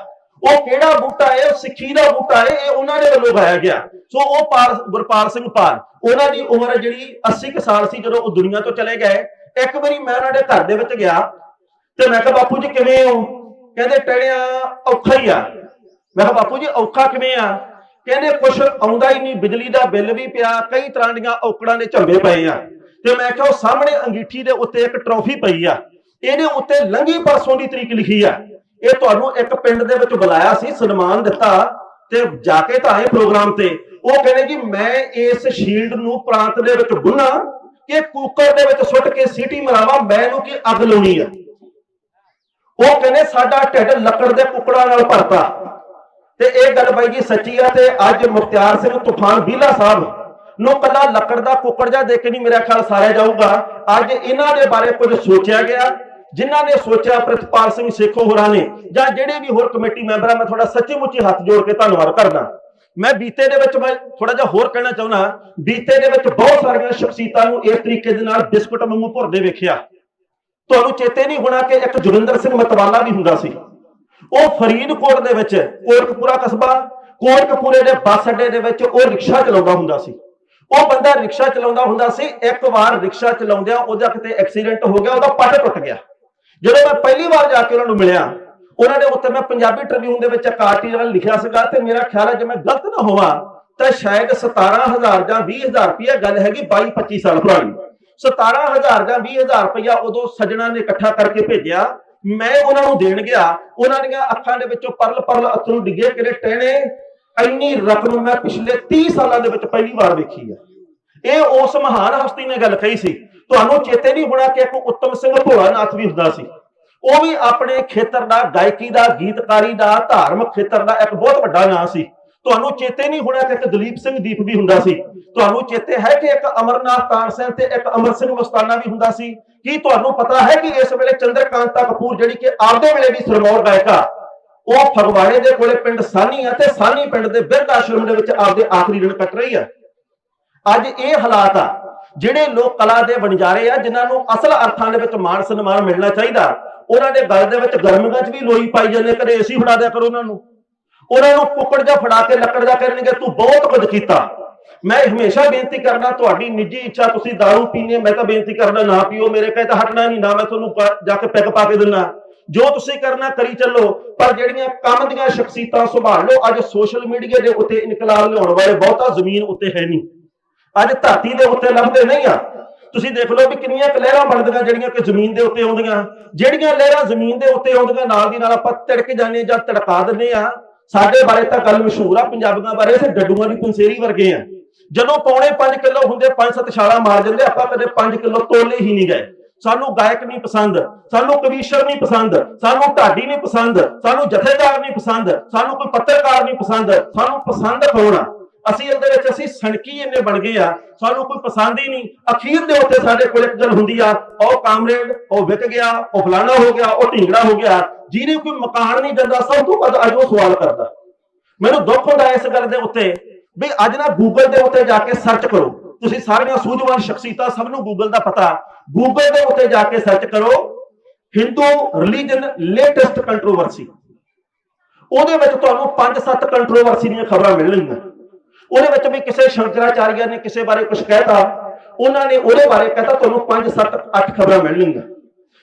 ਉਹ ਕਿਹੜਾ ਬੂਟਾ ਹੈ ਉਹ ਸਿੱਖੀ ਦਾ ਬੂਟਾ ਹੈ ਇਹ ਉਹਨਾਂ ਦੇ ਵੱਲੋਂ ਗਾਇਆ ਗਿਆ। ਸੋ ਉਹ ਪਾਰ, ਗੁਰਪਾਲ ਸਿੰਘ ਪਾਲ, ਉਹਨਾਂ ਦੀ ਉਮਰ ਜਿਹੜੀ 80 ਕੁ ਸਾਲ ਸੀ ਜਦੋਂ ਉਹ ਦੁਨੀਆ ਤੋਂ ਚਲੇ ਗਏ। ਇੱਕ ਵਾਰੀ ਮੈਂ ਉਹਨਾਂ ਦੇ ਘਰ ਦੇ ਵਿੱਚ ਗਿਆ ਤੇ ਮੈਂ ਕਿਹਾ, ਬਾਪੂ ਜੀ, ਕਿਵੇਂ ਹੋ? ਕਹਿੰਦੇ ਟੜਿਆ ਔਖਾ ਹੀ ਆ। ਮੈਂ ਕਿਹਾ, ਬਾਪੂ ਜੀ, ਔਖਾ ਕਿਵੇਂ ਆ? ਕਹਿੰਦੇ, ਕੁਛ ਆਉਂਦਾ ਹੀ ਨਹੀਂ, ਬਿਜਲੀ ਦਾ ਬਿੱਲ ਵੀ ਪਿਆ, ਕਈ ਤਰ੍ਹਾਂ ਦੀਆਂ ਔਕੜਾਂ ਦੇ ਝੰਬੇ ਪਏ ਆ। ਤੇ ਮੈਂ ਕਿਹਾ, ਉਹ ਸਾਹਮਣੇ ਅੰਗੀਠੀ ਦੇ ਉੱਤੇ ਇੱਕ ਟਰੋਫੀ ਪਈ ਆ। ਇਹਦੇ ਉੱਤੇ ਲੰਘੀ ਪਰਸੋਂ ਦੀ ਤਰੀਕ ਲਿਖੀ ਆ। ਇਹ ਤੁਹਾਨੂੰ ਇੱਕ ਪਿੰਡ ਦੇ ਵਿੱਚ ਬੁਲਾਇਆ ਸੀ, ਸਨਮਾਨ ਦਿੱਤਾ ਤੇ ਜਾ ਕੇ ਤਾਂ ਆਏ ਪ੍ਰੋਗਰਾਮ ਤੇ। ਉਹ ਕਹਿੰਦੇ ਜੀ, ਮੈਂ ਇਸ ਸ਼ੀਲਡ ਨੂੰ ਪ੍ਰਾਂਤ ਦੇ ਵਿੱਚ ਗੁੰਨਾ ਕਿ ਕੁੱਕਰ ਦੇ ਵਿੱਚ ਸੁੱਟ ਕੇ ਸੀਟੀ ਮਰਾਵਾਂ ਮੈਂ ਇਹਨੂੰ ਕੀ ਅੱਗ ਲਾਉਣੀ ਆ? ਉਹ ਕਹਿੰਦੇ ਸਾਡਾ ਢਿੱਡ ਲੱਕੜ ਦੇ ਕੁੱਕੜਾਂ ਨਾਲ ਭਰਤਾ। ਤੇ ਇਹ ਗੱਲ ਬਾਈ ਜੀ ਸੱਚੀ ਆ ਤੇ ਅੱਜ ਮੁਖਤਿਆਰ ਸਿੰਘ ਤੂਫਾਨ ਬੀਲਾ ਸਾਹਿਬ ਨੂੰ ਕੱਲਾ ਲੱਕੜ ਦਾ ਕੁੱਕੜ ਜਾ ਦੇ ਕੇ ਨਹੀਂ ਮੇਰਾ ਖਿਆਲ ਸਾਰਿਆ ਜਾਊਗਾ। ਅੱਜ ਇਹਨਾਂ ਦੇ ਬਾਰੇ ਕੁਝ ਸੋਚਿਆ ਗਿਆ, ਜਿਨ੍ਹਾਂ ਨੇ ਸੋਚਿਆ ਪ੍ਰਿਤਪਾਲ ਸਿੰਘ ਸੇਖੋ ਹੋਰਾਂ ਨੇ, ਜਾਂ ਜਿਹੜੇ ਵੀ ਹੋਰ ਕਮੇਟੀ ਮੈਂਬਰਾਂ, ਮੈਂ ਤੁਹਾਡਾ ਸੱਚੀ ਮੁੱਚੀ ਹੱਥ ਜੋੜ ਕੇ ਧੰਨਵਾਦ ਕਰਦਾ। ਮੈਂ ਬੀਤੇ ਦੇ ਵਿੱਚ ਮੈਂ ਥੋੜਾ ਜਿਹਾ ਹੋਰ ਕਹਿਣਾ ਚਾਹੁੰਦਾ ਬੀਤੇ ਦੇ ਵਿੱਚ ਬਹੁਤ ਸਾਰੀਆਂ ਸ਼ਖਸੀਅਤਾਂ ਨੂੰ ਇਸ ਤਰੀਕੇ ਦੇ ਨਾਲ ਬਿਸਕੁਟ ਵਾਂਗੂ ਭੁਰਦੇ ਵੇਖਿਆ। ਤੁਹਾਨੂੰ ਚੇਤੇ ਨਹੀਂ ਹੋਣਾ ਕਿ ਇੱਕ ਜੁਗਿੰਦਰ ਸਿੰਘ ਮਤਵਾਲਾ ਵੀ ਹੁੰਦਾ ਸੀ। ਉਹ ਫਰੀਦਕੋਟ ਦੇ ਵਿੱਚ ਕੋਟਕਪੂਰਾ ਕਸਬਾ, ਕੋਟਕਪੂਰੇ ਦੇ ਬੱਸ ਅੱਡੇ ਦੇ ਵਿੱਚ ਉਹ ਰਿਕਸ਼ਾ ਚਲਾਉਂਦਾ ਹੁੰਦਾ ਸੀ। ਉਹ ਬੰਦਾ ਰਿਕਸ਼ਾ ਚਲਾਉਂਦਾ ਹੁੰਦਾ ਸੀ, ਇੱਕ ਵਾਰ ਰਿਕਸ਼ਾ ਚਲਾਉਂਦਿਆਂ ਉਹਦਾ ਕਿਤੇ ਐਕਸੀਡੈਂਟ ਹੋ ਗਿਆ, ਉਹਦਾ ਪੱਟ ਟੁੱਟ ਗਿਆ। ਜਦੋਂ ਮੈਂ ਪਹਿਲੀ ਵਾਰ ਜਾ ਕੇ ਉਹਨਾਂ ਨੂੰ ਮਿਲਿਆ ਉਹਨਾਂ ਦੇ ਉੱਤੇ ਮੈਂ ਪੰਜਾਬੀ ਟ੍ਰਿਬਿਊਨ ਦੇ ਵਿੱਚ ਇੱਕ ਆਰਟੀਕਲ ਲਿਖਿਆ ਸੀਗਾ ਤੇ ਮੇਰਾ ਖਿਆਲ ਹੈ ਜੇ ਮੈਂ ਗਲਤ ਨਾ ਹੋਵਾਂ, ਤਾਂ ਸ਼ਾਇਦ 17000 ਜਾਂ 20000 ਰੁਪਇਆ ਗੱਲ ਹੈਗੀ 22 25 ਸਾਲ ਪੁਰਾਣੀ। 17000 ਜਾਂ 20000 ਰੁਪਇਆ ਉਦੋਂ ਸੱਜਣਾ ਨੇ ਇਕੱਠਾ ਕਰਕੇ ਭੇਜਿਆ। ਮੈਂ ਉਹਨਾਂ ਨੂੰ ਦੇਣ ਗਿਆ। ਉਹਨਾਂ ਦੀਆਂ ਅੱਖਾਂ ਦੇ ਵਿੱਚੋਂ ਪਰਲ ਪਰਲ ਅਥਰੂ ਡਿੱਗੇ ਕਿਰੇ ਟਹਿਣੇ, ਇੰਨੀ ਰਕਮ ਮੈਂ ਪਿਛਲੇ 30 ਸਾਲਾਂ ਦੇ ਵਿੱਚ ਪਹਿਲੀ ਵਾਰ ਵੇਖੀ ਆ। ਇਹ ਉਸ ਮਹਾਨ ਹਸਤੀ ਨੇ ਗੱਲ ਕਹੀ ਸੀ। ਤੁਹਾਨੂੰ ਚੇਤੇ ਨਹੀਂ ਹੋਣਾ ਕਿ ਇੱਕ ਉੱਤਮ ਸਿੰਘ ਭੋਲਾਨਾਥ ਵੀ ਹੁੰਦਾ ਸੀ। ਉਹ ਵੀ ਆਪਣੇ ਖੇਤਰ ਦਾ, ਗਾਇਕੀ ਦਾ, ਗੀਤਕਾਰੀ ਦਾ, ਧਾਰਮਿਕ ਖੇਤਰ ਦਾ ਇੱਕ ਬਹੁਤ ਵੱਡਾ ਨਾਂ ਸੀ। ਤੁਹਾਨੂੰ ਚੇਤੇ ਨਹੀਂ ਹੋਣਾ ਕਿ ਇੱਕ ਦਲੀਪ ਸਿੰਘ ਦੀਪ ਵੀ ਹੁੰਦਾ ਸੀ। ਤੁਹਾਨੂੰ ਚੇਤੇ ਹੈ ਕਿ ਇੱਕ ਅਮਰਨਾਥ ਤਾਨਸੈਨ ਤੇ ਇੱਕ ਅਮਰ ਸਿੰਘ ਮਸਤਾਨਾ ਵੀ ਹੁੰਦਾ ਸੀ? ਕੀ ਤੁਹਾਨੂੰ ਪਤਾ ਹੈ ਕਿ ਇਸ ਵੇਲੇ ਚੰਦਰਕਾਂਤਾ ਕਪੂਰ ਜਿਹੜੀ ਕਿ ਆਪਦੇ ਵੇਲੇ ਵੀ ਸਰਮੌਰ ਗਾਇਕਾ ਉਹ ਫਗਵਾੜੇ ਦੇ ਕੋਲੇ ਪਿੰਡ ਸਾਨੀ ਆ ਤੇ ਸਾਨੀ ਪਿੰਡ ਦੇ ਬਿਰਧ ਆਸ਼ਰਮ ਦੇ ਵਿੱਚ ਆਪਦੇ ਆਖਰੀ ਦਿਨ ਕੱਟ ਰਹੀ ਆ। ਅੱਜ ਇਹ ਹਾਲਾਤ ਆ ਜਿਹੜੇ ਲੋਕ ਕਲਾ ਦੇ ਵਣਜਾਰੇ ਆ, ਜਿਨ੍ਹਾਂ ਨੂੰ ਅਸਲ ਅਰਥਾਂ ਦੇ ਵਿੱਚ ਮਾਣ ਸਨਮਾਨ ਮਿਲਣਾ ਚਾਹੀਦਾ, ਉਹਨਾਂ ਦੇ ਗਲ ਦੇ ਵਿੱਚ ਗਰਮੀਆਂ 'ਚ ਵੀ ਲੋਈ ਪਾਈ ਜਾਂਦੇ ਕਦੇ ਏਸੀ ਫੜਾ ਦਿਆ ਕਰੋ ਉਹਨਾਂ ਨੂੰ। ਉਹਨਾਂ ਨੂੰ ਕੁੱਕੜ ਜਾਂ ਫੜਾ ਕੇ ਲੱਕੜ ਜਾਂ ਕਹਿਣਗੇ ਤੂੰ ਬਹੁਤ ਕੁਝ ਕੀਤਾ। ਮੈਂ ਹਮੇਸ਼ਾ ਬੇਨਤੀ ਕਰਦਾ, ਤੁਹਾਡੀ ਨਿੱਜੀ ਇੱਛਾ, ਤੁਸੀਂ दारू ਪੀਣੇ ਮੈਂ ਤਾਂ ਬੇਨਤੀ ਕਰਦਾ, ਨਾ ਪੀਓ, ਮੇਰੇ ਕਹੇ ਤਾਂ ਹਟਣਾ ਨਹੀਂ, ਨਾ ਮੈਂ ਤੁਹਾਨੂੰ ਜਾ ਕੇ ਪੈਗ ਪਾ ਕੇ ਦਿੰਨਾ। ਜੋ ਤੁਸੀਂ ਕਰਨਾ, ਕਰੀ ਚੱਲੋ, ਪਰ ਜਿਹੜੀਆਂ ਕੰਮ ਦੀਆਂ ਸ਼ਖਸੀਅਤਾਂ ਸੰਭਾਲ ਲਓ, ਅੱਜ ਸੋਸ਼ਲ ਮੀਡੀਆ ਦੇ ਉੱਤੇ ਇਨਕਲਾਬ ਲਿਆਉਣ ਵਾਲੇ ਬਹੁਤਾ ਜ਼ਮੀਨ ਉੱਤੇ ਹੈ ਨਹੀਂ। ਅੱਜ ਧਰਤੀ ਦੇ ਉੱਤੇ ਲੱਭਦੇ ਨਹੀਂ ਆ। ਤੁਸੀਂ ਦੇਖ ਲਓ ਵੀ ਕਿੰਨੀਆਂ ਲਹਿਰਾਂ ਬਣਦੀਆਂ ਜਿਹੜੀਆਂ ਕਿ ਜ਼ਮੀਨ ਦੇ ਉੱਤੇ ਆਉਂਦੀਆਂ। ਜਿਹੜੀਆਂ ਲਹਿਰਾਂ ਜ਼ਮੀਨ ਦੇ ਉੱਤੇ ਆਉਂਦੀਆਂ, ਨਾਲ ਦੀ ਨਾਲ ਆਪਾਂ ਤਿੜਕ ਜਾਂਦੇ ਜਾਂ ਤੜਕਾ ਦਿੰਦੇ ਆ। ਸਾਡੇ ਬਾਰੇ ਤਾਂ ਗੱਲ ਮਸ਼ਹੂਰ ਆ ਪੰਜਾਬੀਆਂ ਬਾਰੇ, ਅਸੀਂ ਡੱਡੂਆਂ ਦੀ ਪੰਸੇਰੀ ਵਰਗੇ ਆ। ਜਦੋਂ ਪੌਣੇ 5 ਕਿਲੋ ਹੁੰਦੇ 5-7 ਛਾਲਾਂ ਮਾਰ ਜਾਂਦੇ, ਆਪਾਂ ਕਦੇ 5 ਕਿਲੋ ਤੋਲੇ ਹੀ ਨਹੀਂ ਗਏ। ਸਾਨੂੰ ਗਾਇਕ ਨਹੀਂ ਪਸੰਦ, ਸਾਨੂੰ ਕਵੀਸ਼ਰ ਨਹੀਂ ਪਸੰਦ, ਸਾਨੂੰ ਢਾਡੀ ਨਹੀਂ ਪਸੰਦ, ਸਾਨੂੰ ਜਥੇਦਾਰ ਨਹੀਂ ਪਸੰਦ, ਸਾਨੂੰ ਕੋਈ ਪੱਤਰਕਾਰ ਨਹੀਂ ਪਸੰਦ, ਸਾਨੂੰ ਪਸੰਦ ਕੌਣ ਆ? ਅਸੀਂ ਇਹਦੇ ਵਿੱਚ, ਅਸੀਂ ਸਣਕੀ ਇੰਨੇ ਬਣ ਗਏ ਆ, ਸਾਨੂੰ ਕੋਈ ਪਸੰਦ ਹੀ ਨਹੀਂ। ਅਖੀਰ ਦੇ ਉੱਤੇ ਸਾਡੇ ਕੋਲ ਇੱਕ ਗੱਲ ਹੁੰਦੀ ਆ, ਉਹ ਕਾਮਰੇਡ, ਉਹ ਵਿਕ ਗਿਆ, ਉਹ ਫਲਾਣਾ ਹੋ ਗਿਆ, ਉਹ ਢੀਂਗੜਾ ਹੋ ਗਿਆ, ਜਿਹਨੇ ਕੋਈ ਮਕਾਨ ਨਹੀਂ ਦਿੰਦਾ, ਸਭ ਤੋਂ ਵੱਧ ਅੱਜ ਉਹ ਸਵਾਲ ਕਰਦਾ। ਮੈਨੂੰ ਦੁੱਖ ਹੁੰਦਾ ਇਸ ਗੱਲ ਦੇ ਉੱਤੇ, ਵੀ ਅੱਜ ਨਾ ਗੂਗਲ ਦੇ ਉੱਤੇ ਜਾ ਕੇ ਸਰਚ ਕਰੋ। ਤੁਸੀਂ ਸਾਰੀਆਂ ਸੂਝਵਾਨ ਸ਼ਖਸੀਅਤਾਂ ਸਭ ਨੂੰ ਗੂਗਲ ਦਾ ਪਤਾ। ਗੂਗਲ ਦੇ ਉੱਤੇ ਜਾ ਕੇ ਸਰਚ ਕਰੋ ਹਿੰਦੂ ਰਿਲੀਜਨ ਲੇਟੈਸਟ ਕੰਟਰੋਵਰਸੀ ਉਹਦੇ ਵਿੱਚ ਤੁਹਾਨੂੰ 5-7 ਕੰਟਰੋਵਰਸੀ ਦੀਆਂ ਖਬਰਾਂ ਮਿਲਣਗੀਆਂ। ਉਹਦੇ ਵਿੱਚ ਵੀ ਕਿਸੇ ਸ਼ੰਕਰਾਚਾਰੀਆ ਨੇ ਕਿਸੇ ਬਾਰੇ ਕੁਝ ਕਹਿਤਾ, ਉਹਨਾਂ ਨੇ ਉਹਦੇ ਬਾਰੇ ਕਹਿਤਾ, ਤੁਹਾਨੂੰ 5-7 8 ਖਬਰਾਂ ਮਿਲਣਗੀਆਂ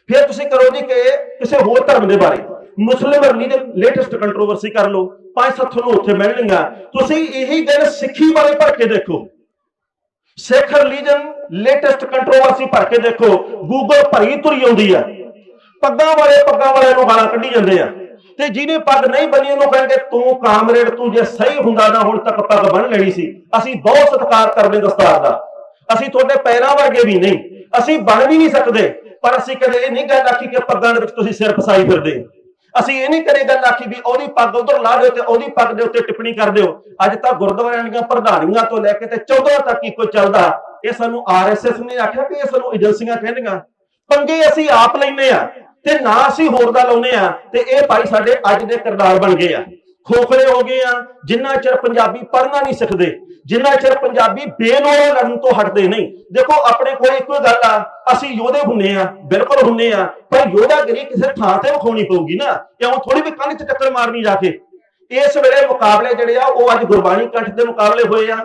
ਫਿਰ ਤੁਸੀਂ ਕਰੋ ਜੀ ਕਿ ਕਿਸੇ ਹੋਰ ਧਰਮ ਦੇ ਬਾਰੇ। ਮੁਸਲਿਮ ਰਿਲੀਜਨ ਲੇਟੈਸਟ ਕੰਟਰੋਵਰਸੀ ਕਰ ਲਓ, ਪੰਜ, ਸੱਤ ਤੁਹਾਨੂੰ ਉੱਥੇ ਮਿਲਣਗੀਆਂ ਤੁਸੀਂ ਇਹੀ ਗੱਲ ਸਿੱਖੀ ਬਾਰੇ ਭਰ ਕੇ ਦੇਖੋ। ਸਿੱਖ ਰਿਲੀਜਨ ਲੇਟੈਸਟ ਕੰਟਰੋਵਰਸੀ ਭਰ ਕੇ ਦੇਖੋ। ਗੂਗਲ ਭਰੀ ਤੁਰੀ ਆਉਂਦੀ ਹੈ ਪੱਗਾਂ ਵਾਲੇ ਪੱਗਾਂ ਵਾਲਿਆਂ ਨੂੰ ਗਾਲਾਂ ਕੱਢੀ ਜਾਂਦੇ ਆ। ਤੇ ਜਿਹਨੇ ਪੱਗ ਨਹੀਂ ਬੰਨੀ, ਉਹਨੂੰ ਕਹਿੰਦੇ ਤੂੰ ਕਾਮਰੇਡ, ਤੂੰ ਜੇ ਸਹੀ ਹੁੰਦਾ ਨਾ ਹੁਣ ਤੱਕ ਪੱਗ ਬੰਨ ਲੈਣੀ ਸੀ। ਅਸੀਂ ਬਹੁਤ ਸਤਿਕਾਰ ਕਰਦੇ ਦਸਤਾਰ ਦਾ। ਅਸੀਂ ਤੁਹਾਡੇ ਪੈਰਾਂ ਵਰਗੇ ਵੀ ਨਹੀਂ। ਅਸੀਂ ਬਣ ਵੀ ਨਹੀਂ ਸਕਦੇ। ਪਰ ਅਸੀਂ ਕਦੇ ਇਹ ਨਹੀਂ ਗੱਲ ਆਖੀ ਕਿ ਪੱਗਾਂ ਦੇ ਵਿੱਚ ਤੁਸੀਂ ਸਿਰ ਫਸਾਈ ਫਿਰਦੇ। ਅਸੀਂ ਇਹ ਨਹੀਂ ਕਰੇ ਗੱਲ ਆਖੀ ਵੀ ਉਹਦੀ ਪੱਗ ਉਧਰ ਲਾ ਦਿਓ ਤੇ ਉਹਦੀ ਪੱਗ ਦੇ ਉੱਤੇ ਟਿੱਪਣੀ ਕਰ ਦਿਓ। ਅੱਜ ਤਾਂ ਗੁਰਦੁਆਰਿਆਂ ਦੀਆਂ ਪ੍ਰਧਾਨੀਆਂ ਤੋਂ ਲੈ ਕੇ ਤੇ 14 ਤੱਕ ਹੀ ਕੋਈ ਚੱਲਦਾ। ਇਹ ਸਾਨੂੰ ਆਰਐਸਐਸ ਨੇ ਆਖਿਆ ਕਿ ਇਹ ਸਾਨੂੰ ਏਜੰਸੀਆਂ ਕਹਿੰਦੀਆਂ। ਪੰਗੇ ਅਸੀਂ ਆਪ ਲੈਨੇ ਆ ਤੇ ਨਾ ਅਸੀਂ ਹੋਰ ਦਾ ਲਾਉਨੇ ਆ ਤੇ ਇਹ ਭਾਈ ਸਾਡੇ ਅੱਜ ਦੇ ਕਿਰਦਾਰ ਬਣ ਗਏ ਆ। ਖੋਖਲੇ ਹੋ ਗਏ ਆ, ਜਿੰਨਾ ਚਿਰ ਪੰਜਾਬੀ ਪੜ੍ਹਨਾ ਨਹੀਂ ਸਿੱਖਦੇ, ਜਿੰਨਾ ਚਿਰ ਪੰਜਾਬੀ ਬੇਲੋੜਾ ਲੜਨ ਤੋਂ ਹਟਦੇ ਨਹੀਂ। ਦੇਖੋ, ਆਪਣੇ ਕੋਲ ਇੱਕੋ ਗੱਲ ਆ, ਅਸੀਂ ਯੋਧੇ ਹੁੰਨੇ ਆ, ਬਿਲਕੁਲ ਹੁੰਨੇ ਆ, ਪਰ ਯੋਧਾਗਰੀ ਕਿਸੇ ਥਾਂ ਤੇ ਵਿਖਾਉਣੀ ਪਊਗੀ ਨਾ ਕਿਉਂ ਥੋੜੀ ਵੀ ਕੰਨ 'ਚ ਟੱਕਰ ਮਾਰਨੀ ਜਾ ਕੇ। ਇਸ ਵੇਲੇ ਮੁਕਾਬਲੇ ਜਿਹੜੇ ਆ, ਉਹ ਅੱਜ ਗੁਰਬਾਣੀ ਕੰਠ ਦੇ ਮੁਕਾਬਲੇ ਹੋਏ ਆ।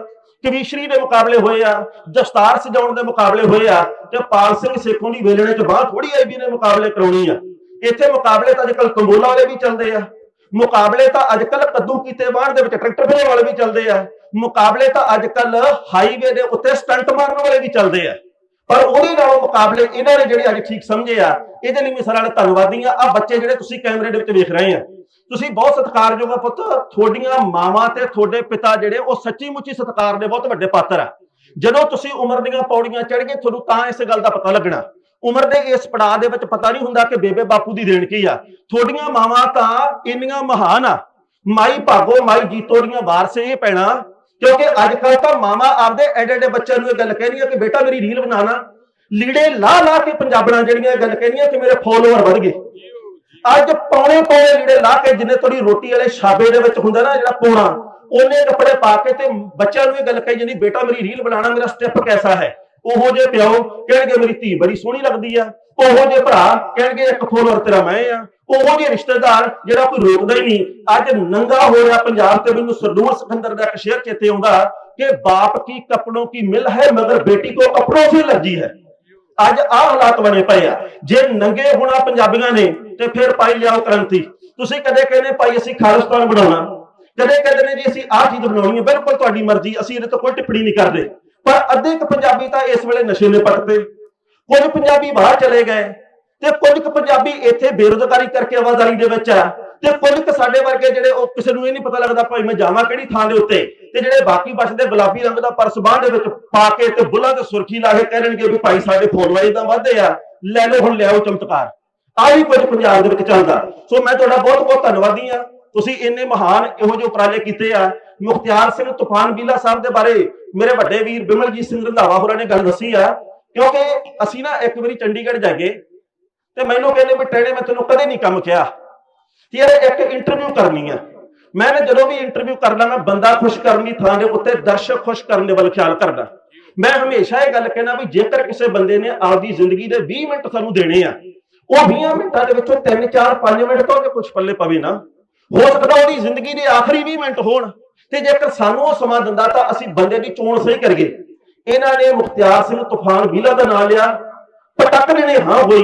ਕਵੀਸ਼ਰੀ ਦੇ ਮੁਕਾਬਲੇ ਹੋਏ ਆ, ਦਸਤਾਰ ਸਜਾਉਣ ਦੇ ਮੁਕਾਬਲੇ ਹੋਏ ਆ, ਤੇ ਪਾਲ ਸਿੰਘ ਸੇਖੋਂ ਦੀ ਵੇਲਣੇ ਚ ਬਾਹ ਥੋੜੀ ਆਈ ਵੀ ਨੇ ਮੁਕਾਬਲੇ ਕਰਾਉਣੀ ਆ। ਇੱਥੇ ਮੁਕਾਬਲੇ ਤਾਂ ਅੱਜਕੱਲ ਕੰਬੋਲਾ ਵਾਲੇ ਵੀ ਚੱਲਦੇ ਆ। ਮੁਕਾਬਲੇ ਤਾਂ ਅੱਜਕੱਲ ਕੱਦੂ ਕੀਤੇ ਬਾਹਰ ਦੇ ਵਿੱਚ ਟਰੈਕਟਰ ਫੇਰੇ ਵਾਲੇ ਵੀ ਚੱਲਦੇ ਆ। ਮੁਕਾਬਲੇ ਤਾਂ ਅੱਜਕੱਲ ਹਾਈਵੇ ਦੇ ਉੱਤੇ ਸਟੰਟ ਮਾਰਨ ਵਾਲੇ ਵੀ ਚੱਲਦੇ ਆ। ਪਰ ਉਹਦੇ ਨਾਲੋਂ ਮੁਕਾਬਲੇ ਇਹਨਾਂ ਨੇ ਜਿਹੜੇ ਅੱਜ ਠੀਕ ਸਮਝੇ ਆ, ਇਹਦੇ ਲਈ ਮੈਂ ਸਾਰਿਆਂ ਦਾ ਧੰਨਵਾਦੀ ਆ। ਆ ਬੱਚੇ ਜਿਹੜੇ ਤੁਸੀਂ ਕੈਮਰੇ ਦੇ ਵਿੱਚ ਵੇਖ ਰਹੇ ਆ, ਤੁਸੀਂ ਬਹੁਤ ਸਤਿਕਾਰਯੋਗ ਆ ਪੁੱਤ। ਤੁਹਾਡੀਆਂ ਮਾਵਾਂ ਤੇ ਤੁਹਾਡੇ ਪਿਤਾ ਜਿਹੜੇ, ਉਹ ਸੱਚੀ ਮੁੱਚੀ ਸਤਿਕਾਰ ਦੇ ਬਹੁਤ ਵੱਡੇ ਪਾਤਰ ਆ। ਜਦੋਂ ਤੁਸੀਂ ਉਮਰ ਦੀਆਂ ਪੌੜੀਆਂ ਚੜ੍ਹ ਗਏ, ਤੁਹਾਨੂੰ ਤਾਂ ਇਸ ਗੱਲ ਦਾ ਪਤਾ ਲੱਗਣਾ। ਉਮਰ ਦੇ ਇਸ ਪੜਾਅ ਦੇ ਵਿੱਚ ਪਤਾ ਨਹੀਂ ਹੁੰਦਾ ਕਿ ਬੇਬੇ ਬਾਪੂ ਦੀ ਦੇਣ ਕੀ ਆ। ਤੁਹਾਡੀਆਂ ਮਾਵਾਂ ਤਾਂ ਇੰਨੀਆਂ ਮਹਾਨ ਆ। ਮਾਈ ਭਾਗੋ, ਮਾਈ ਜੀਤੋ ਦੀਆਂ ਵਾਰਸ ਇਹ ਪੈਣਾ। ਕਿਉਂਕਿ ਅੱਜ ਕੱਲ ਤਾਂ ਮਾਵਾਂ ਆਪਦੇ ਐਡੇ ਐਡੇ ਬੱਚਿਆਂ ਨੂੰ ਇਹ ਗੱਲ ਕਹਿੰਦੀਆਂ ਕਿ ਬੇਟਾ ਮੇਰੀ ਰੀਲ ਬਣਾਣਾ ਲੀੜੇ ਲਾ ਲਾ ਕੇ ਪੰਜਾਬਣਾਂ ਜਿਹੜੀਆਂ ਇਹ ਗੱਲ ਕਹਿੰਦੀਆਂ ਕਿ ਮੇਰੇ ਫੋਲੋਅਰ ਵਧ ਗਏ। ਅੱਜ ਪੌਣੇ ਪੌਣੇ ਲੀੜੇ ਲਾ ਕੇ ਜਿੰਨੇ ਤੁਹਾਡੀ ਰੋਟੀ ਵਾਲੇ ਛਾਬੇ ਦੇ ਵਿੱਚ ਹੁੰਦਾ ਨਾ ਜਿਹੜਾ ਪੋਣਾ, ਉਹਨੇ ਕੱਪੜੇ ਪਾ ਕੇ ਤੇ ਬੱਚਿਆਂ ਨੂੰ ਇਹ ਗੱਲ ਕਹੀ ਜਾਂਦੀ, ਬੇਟਾ ਮੇਰੀ ਰੀਲ ਬਣਾਣਾ ਮੇਰਾ ਸਟੈਪ ਕੈਸਾ ਹੈ? ਉਹੋ ਜੇ ਪਿਓ ਕਹਿਣਗੇ, ਮੇਰੀ ਧੀ ਬੜੀ ਸੋਹਣੀ ਲੱਗਦੀ ਆ। ਉਹੋ ਜਿਹੇ ਭਰਾ ਕਹਿਣਗੇ, ਇੱਕ ਫੋਲੋਅਰ ਤੇਰਾ ਮੈਂ ਆ। ਉਹੋ ਜੇ ਰਿਸ਼ਤੇਦਾਰ ਜਿਹੜਾ ਕੋਈ ਰੋਕਦਾ ਹੀ ਨਹੀਂ। ਅੱਜ ਨੰਗਾ ਹੋ ਰਿਹਾ ਪੰਜਾਬ ਤੇ, ਮੈਨੂੰ ਸਰਦੂਰ ਸਿਕੰਦਰ ਦਾ ਇੱਕ ਸ਼ੇਰ ਚੇਤੇ ਆਉਂਦਾ ਕਿ ਬਾਪ ਕੀ ਕਪੜੋਂ ਕੀ ਮਿਲ ਹੈ, ਮਗਰ ਬੇਟੀ ਕੋ ਕਪੜੋਂ ਸੇ ਲੱਗੀ ਹੈ। ਅੱਜ ਆਹ ਹਾਲਾਤ ਬਣੇ ਪਏ ਆ। ਜੇ ਨੰਗੇ ਹੋਣਾ ਪੰਜਾਬੀਆਂ ਨੇ, ਤੇ ਫਿਰ ਪਾਈ ਲਿਆਓ ਕ੍ਰਾਂਤੀ। ਤੁਸੀਂ ਕਦੇ ਕਹਿੰਦੇ, ਭਾਈ, ਅਸੀਂ ਖਾਲਿਸਤਾਨ ਬਣਾਉਣਾ। ਕਦੇ ਕਹਿੰਦੇ ਨੇ ਜੀ, ਅਸੀਂ ਆਹ ਚੀਜ਼ ਬਣਾਉਣੀ ਹੈ, ਬਿਲਕੁਲ ਤੁਹਾਡੀ ਮਰਜ਼ੀ, ਅਸੀਂ ਇਹਦੇ ਤੋਂ ਕੋਈ ਟਿੱਪਣੀ ਨਹੀਂ ਕਰਦੇ। ਪਰ ਅੱਧੇ ਕੁ ਪੰਜਾਬੀ ਤਾਂ ਇਸ ਵੇਲੇ ਨਸ਼ੇ ਨੇ ਪੱਟਦੇ। ਕੁਝ ਪੰਜਾਬੀ ਬਾਹਰ ਚਲੇ ਗਏ ਤੇ ਕੁਝ ਕੁ ਪੰਜਾਬੀ ਇੱਥੇ ਬੇਰੁਜ਼ਗਾਰੀ ਕਰਕੇ ਆਵਾਜ਼ਾਰੀ ਦੇ ਵਿੱਚ ਆ ਤੇ ਕੁਝ ਕੁ ਸਾਡੇ ਵਰਗੇ ਜਿਹੜੇ ਉਹ ਕਿਸੇ ਨੂੰ ਇਹ ਨਹੀਂ ਪਤਾ ਲੱਗਦਾ ਭਾਈ ਮੈਂ ਜਾਵਾਂ ਕਿਹੜੀ ਥਾਂ ਦੇ ਉੱਤੇ ਤੇ ਜਿਹੜੇ ਬਾਕੀ ਬਚਦੇ ਗੁਲਾਬੀ ਰੰਗ ਦਾ ਪਰਸ ਬਾਂਹ ਦੇ ਵਿੱਚ ਪਾ ਕੇ ਤੇ ਬੁੱਲਾਂ ਤੇ ਸੁਰਖੀ ਲਾ ਕੇ ਕਹਿਣਗੇ ਵੀ ਭਾਈ ਸਾਡੇ ਫੋਲੋਅਰ ਇਦਾਂ ਵਧਦੇ ਆ। ਲੈ ਲਓ ਹੁਣ ਲਿਆਓ ਚਮਤਕਾਰ। ਆ ਹੀ ਕੁਝ ਪੰਜਾਬ ਦੇ ਵਿੱਚ ਚੱਲਦਾ। ਸੋ ਮੈਂ ਤੁਹਾਡਾ ਬਹੁਤ ਬਹੁਤ ਧੰਨਵਾਦੀ ਆ ਤੁਸੀਂ ਇੰਨੇ ਮਹਾਨ ਇਹੋ ਜਿਹੇ ਉਪਰਾਲੇ ਕੀਤੇ ਆ। ਮੁਖਤਿਆਰ ਸਿੰਘ ਤੂਫਾਨ ਬੀਲਾ ਸਾਹਿਬ ਦੇ ਬਾਰੇ ਮੇਰੇ ਵੱਡੇ ਵੀਰ ਬਿਮਲਜੀਤ ਸਿੰਘ ਰੰਧਾਵਾ ਹੋਰਾਂ ਨੇ ਗੱਲ ਦੱਸੀ ਆ। ਕਿਉਂਕਿ ਅਸੀਂ ਨਾ ਇੱਕ ਵਾਰੀ ਚੰਡੀਗੜ੍ਹ ਜਾਗੇ ਤੇ ਮੈਨੂੰ ਕਹਿੰਦੇ ਵੀ ਟੈਣੇ ਮੈਂ ਤੈਨੂੰ ਕਦੇ ਨਹੀਂ ਕੰਮ ਕਿਹਾ। ਕਿ ਯਾਰ ਇੱਕ ਇੰਟਰਵਿਊ ਕਰਨੀ ਆ। ਮੈਂ ਨਾ ਜਦੋਂ ਵੀ ਇੰਟਰਵਿਊ ਕਰਨਾ ਮੈਂ ਬੰਦਾ ਖੁਸ਼ ਕਰਨ ਦੀ ਥਾਂ ਦੇ ਉੱਤੇ ਦਰਸ਼ਕ ਖੁਸ਼ ਕਰਨ ਦੇ ਵੱਲ ਖਿਆਲ ਕਰਦਾ। ਮੈਂ ਹਮੇਸ਼ਾ ਇਹ ਗੱਲ ਕਹਿਣਾ ਵੀ ਜੇਕਰ ਕਿਸੇ ਬੰਦੇ ਨੇ ਆਪਦੀ ਜ਼ਿੰਦਗੀ ਦੇ 20 ਮਿੰਟ ਸਾਨੂੰ ਦੇਣੇ ਆ, ਉਹ 20 ਮਿੰਟਾਂ ਦੇ ਵਿੱਚੋਂ 3 4 5 ਮਿੰਟ ਤੋਂ ਜੇ ਕੁਝ ਪੱਲੇ ਪਵੇ ਨਾ। ਹੋ ਸਕਦਾ ਉਹਦੀ ਜ਼ਿੰਦਗੀ ਦੇ ਆਖਰੀ 20 ਮਿੰਟ ਹੋਣ ਤੇ ਜੇਕਰ ਸਾਨੂੰ ਉਹ ਸਮਾਂ ਦਿੰਦਾ ਤਾਂ ਅਸੀਂ ਬੰਦੇ ਦੀ ਚੋਣ ਸਹੀ ਕਰੀਏ। ਇਹਨਾਂ ਨੇ ਮੁਖਤਿਆਰ ਸਿੰਘ ਤੂਫਾਨ ਵੀਲਾ ਦਾ ਨਾਮ ਲਿਆ ਪਟਕ ਨੇ ਹਾਂ ਹੋਈ